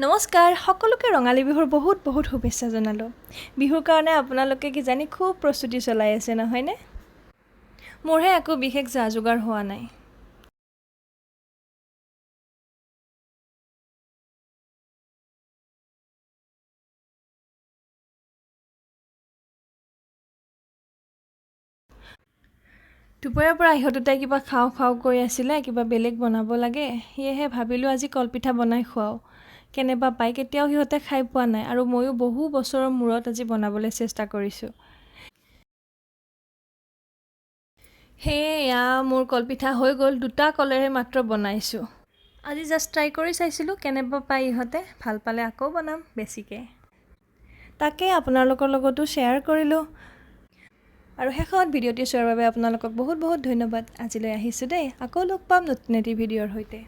নমস্কাৰ সকলোকে ৰঙালী বিহুৰ বহুত বহুত শুভেচ্ছা জনালোঁ। বিহুৰ কাৰণে আপোনালোকে কিজানি খুব প্ৰস্তুতি চলাই আছে নহয়নে? মোৰহে একো বিশেষ যা যোগাৰ হোৱা নাই। দুপৰীয়াৰ পৰা ইহঁত কিবা খাওঁ খাওঁ কৈ আছিলে কিবা বেলেগ বনাব লাগে সেয়েহে ভাবিলোঁ আজি কলপিঠা বনাই খুৱাওঁ। কেনেবা পাই কেতিয়াও সিহঁতে খাই পোৱা নাই আৰু ময়ো বহু বছৰৰ মূৰত আজি বনাবলৈ চেষ্টা কৰিছোঁ। সেয়ে মোৰ কলপিঠা হৈ গ'ল দুটা কলেৰে মাত্ৰ বনাইছোঁ। আজি জাষ্ট ট্ৰাই কৰি চাইছিলোঁ কেনেবা পাই ইহঁতে ভাল পালে আকৌ বনাম বেছিকৈ। তাকে আপোনালোকৰ লগতো শ্বেয়াৰ কৰিলোঁ। আৰু শেষত ভিডিঅ'টি চোৱাৰ বাবে আপোনালোকক বহুত বহুত ধন্যবাদ। আজিলৈ আহিছোঁ দেই আকৌ লগ পাম নতুন এটি ভিডিঅ'ৰ সৈতে।